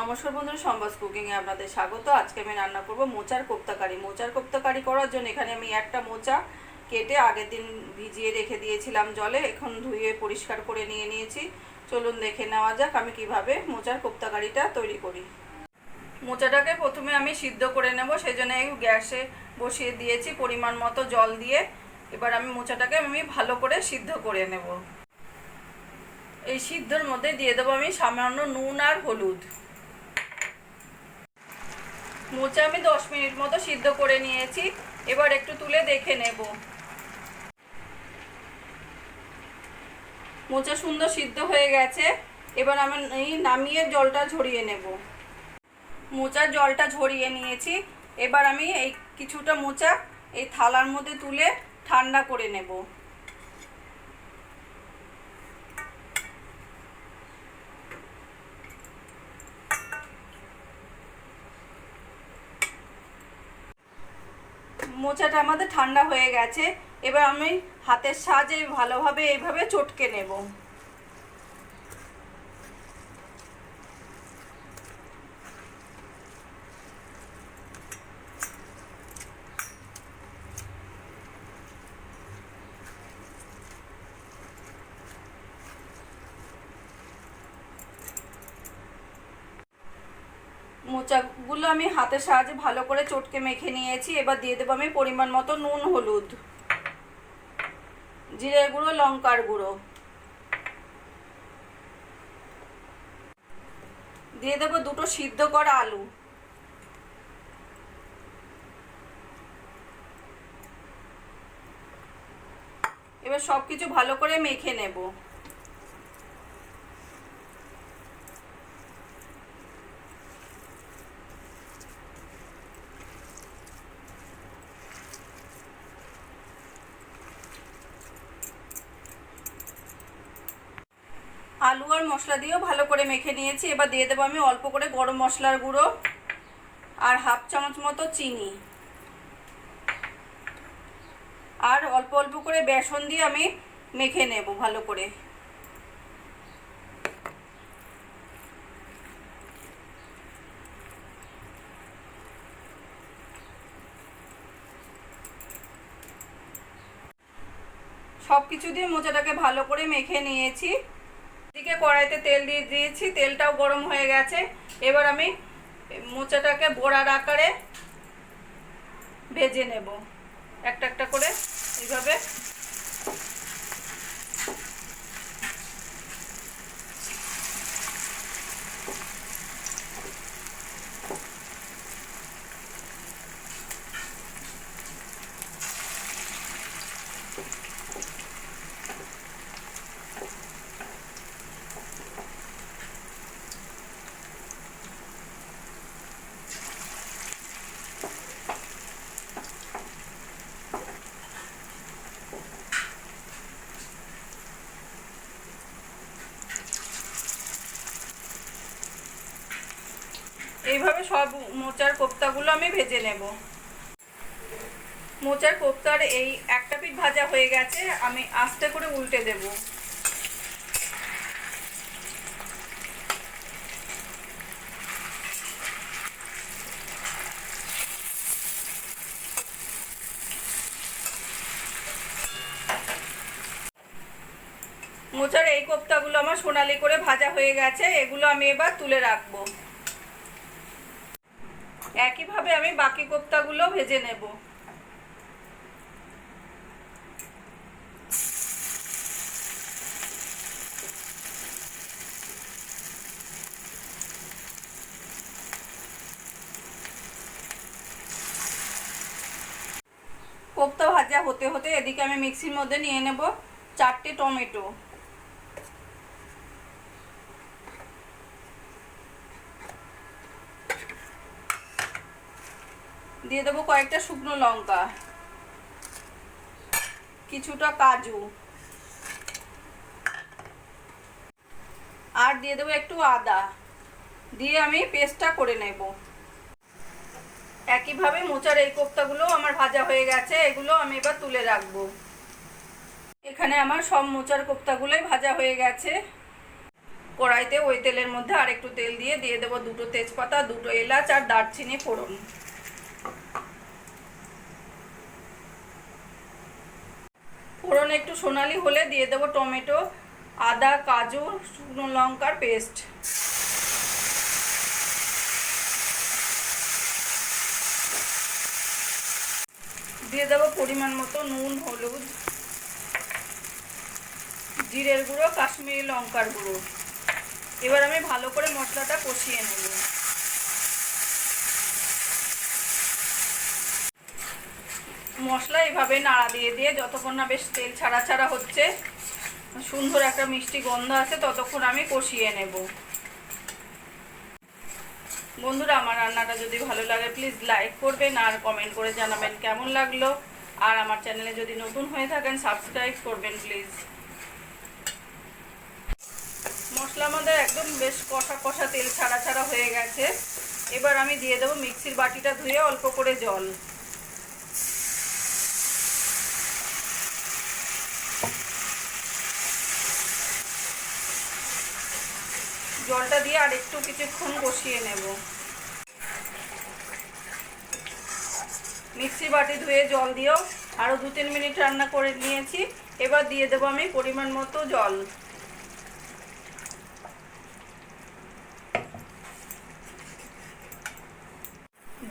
নমস্কার বন্ধুরা সম্বাস কুকিংয়ে আপনাদের স্বাগত। আজকে আমি রান্না করব মোচার কোপ্তাকারি। মোচার কোপ্তাকারি করার জন্য এখানে আমি একটা মোচা কেটে আগের দিন ভিজিয়ে রেখে দিয়েছিলাম জলে। এখন ধুয়ে পরিষ্কার করে নিয়ে নিয়েছি। চলুন দেখে নেওয়া যাক আমি কীভাবে মোচার কোপ্তাকারিটা তৈরি করি। মোচাটাকে প্রথমে আমি সিদ্ধ করে নেব সেই জন্য গ্যাসে বসিয়ে দিয়েছি পরিমাণ মতো জল দিয়ে। এবার আমি মোচাটাকে আমি ভালো করে সিদ্ধ করে নেব। এই সিদ্ধর মধ্যে দিয়ে দেবো আমি সামান্য নুন আর হলুদ। মোচা আমি দশ মিনিট মতো সিদ্ধ করে নিয়েছি। এবার একটু তুলে দেখে নেব। মোচা সুন্দর সিদ্ধ হয়ে গেছে। এবার আমি এই নামিয়ে জলটা ঝরিয়ে নেব। মোচার জলটা ঝরিয়ে নিয়েছি। এবার আমি এই কিছুটা মোচা এই থালার মধ্যে তুলে ঠান্ডা করে নেব। মোচাটা আমাদের ঠান্ডা হয়ে গেছে। এবার আমি হাতের সাহায্যে ভালোভাবে এইভাবে চটকে নেব। মোচাগুলো আমি হাতের সাহায্যে ভালো করে চটকে মেখে নিয়েছি। এবার দিয়ে দেবো আমি পরিমাণ মতো নুন, হলুদ, জিরে গুঁড়ো, লঙ্কার গুঁড়ো। দিয়ে দেবো দুটো সিদ্ধ করা আলু। এবার সব কিছু ভালো করে মেখে নেব। আলু আর মশলা দিয়েও ভালো করে মেখে নিয়েছি। এবার দিয়ে দেবো আমি অল্প করে গরম মশলার গুঁড়ো আর হাফ চামচ মতো চিনি। আর অল্প অল্প করে বেসন দিয়ে আমি মেখে নেব ভালো করে। সব কিছু দিয়ে মোচাটাকে ভালো করে মেখে নিয়েছি। এদিকে কড়াইতে তেল দিয়ে দিয়েছি, তেলটাও গরম হয়ে গেছে। এবার আমি মোচাটাকে বড়ার আকারে ভেজে নেব। একটা একটা করে এইভাবে এইভাবে সব মোচার কোপ্তাগুলো আমি ভেজে নেব। মোচার কোপ্তার এই একটা পিঠ ভাজা হয়ে গেছে, আমি আস্তে করে উল্টে দেব। মোচার এই কোপ্তাগুলো আমার সোনালি করে ভাজা হয়ে গেছে, এগুলো আমি এবার তুলে রাখব। একইভাবে আমি বাকি কোপ্তাগুলো ভেজে নেব। কোপ্তা ভাজা হতে হতে এদিকে আমি মিক্সির মধ্যে নিয়ে নেব চারটে টমেটো। দিয়ে দেবো কয়েকটা শুকনো লঙ্কা। কিছুটা কাজু। আর দিয়ে দেবো একটু আদা। দিয়ে আমি পেস্টটা করে নেব। একইভাবে মোচার এই কোপ্তাগুলো আমার ভাজা হয়ে গেছে, এগুলো আমি এবার তুলে রাখব। এখানে আমার সব মোচার কোপ্তাগুলোই ভাজা হয়ে গেছে। কড়াইতে ওই তেলের মধ্যে আর একটু তেল দিয়ে দিয়ে দেবো দুটো তেজপাতা, দুটো এলাচ আর দারচিনি ফোড়ন। ফোড়ন একটু সোনালি হলে দিয়ে দেবো টমেটো, আদা, কাজু, শুকনো লঙ্কার পেস্ট। দিয়ে দেবো পরিমাণ মতো নুন, হলুদ, জিরের গুঁড়ো, কাশ্মীরি লঙ্কার গুঁড়ো। এবার আমি ভালো করে মশলাটা কষিয়ে নেব। মশলা এভাবে নাড়া দিয়ে দিয়ে যতক্ষণ না বেশ তেল ছাড়া ছাড়া হচ্ছে, সুন্দর একটা মিষ্টি গন্ধ আছে ততক্ষণ আমি কষিয়ে নেব। বন্ধুরা, আমার রান্নাটা যদি ভালো লাগে প্লিজ লাইক করবেন আর কমেন্ট করে জানাবেন কেমন লাগল। আর আমার চ্যানেলে যদি নতুন হয়ে থাকেন সাবস্ক্রাইব করবেন প্লিজ মশলা আমাদের একদম বেশ কষা কষা তেল ছাড়া ছাড়া হয়ে গেছে। এবার আমি দিয়ে দেবো মিক্সির বাটিটা ধুয়ে অল্প করে জল। জলটা দিয়ে আর একটু কিছুক্ষণ কষিয়ে নেব। মিক্সি বাটি ধুয়ে জল দিয়েও আরও দু তিন মিনিট রান্না করে নিয়েছি। এবার দিয়ে দেবো আমি পরিমাণ মতো জল।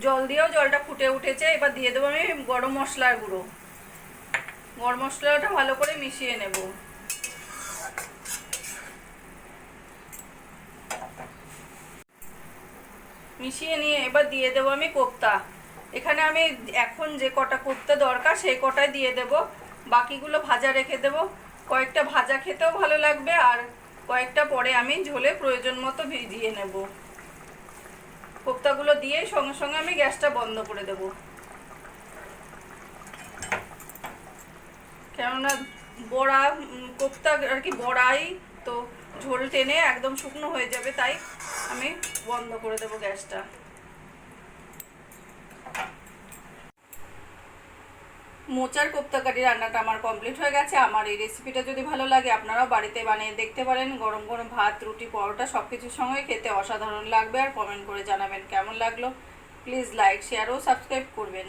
জল দিয়েও জলটা ফুটে উঠেছে। এবার দিয়ে দেবো আমি গরম মশলার গুঁড়ো। গরম মশলাটা ভালো করে মিশিয়ে নেব। মিশিয়ে নিয়ে এবার দিয়ে দেবো আমি কোপ্তা। এখানে আমি এখন যে কটা কোপ্তা দরকার, সেই কটাই দিয়ে দেব। বাকিগুলো ভাজা রেখে দেব। কয়েকটা ভাজা খেতেও ভালো লাগবে আর কয়েকটা পরে আমি ঝোলে প্রয়োজন মতো ভিজিয়ে নেব। কোপ্তাগুলো দিয়ে সঙ্গে সঙ্গে আমি গ্যাসটা বন্ধ করে দেব। কেননা বড়া কোপ্তা আর কি বড়াই তো ঝোল টেনে একদম শুকনো হয়ে যাবে, তাই আমি বন্ধ করে দেবো গ্যাসটা। মোচার কোপ্তাকারি রান্নাটা আমার কমপ্লিট হয়ে গেছে। আমার এই রেসিপিটা যদি ভালো লাগে, আপনারাও বাড়িতে বানিয়ে দেখতে পারেন। গরম গরম ভাত, রুটি, পরোটা সব কিছুর সঙ্গে খেতে অসাধারণ লাগবে। আর কমেন্ট করে জানাবেন কেমন লাগল। প্লিজ লাইক শেয়ার ও সাবস্ক্রাইব করবেন।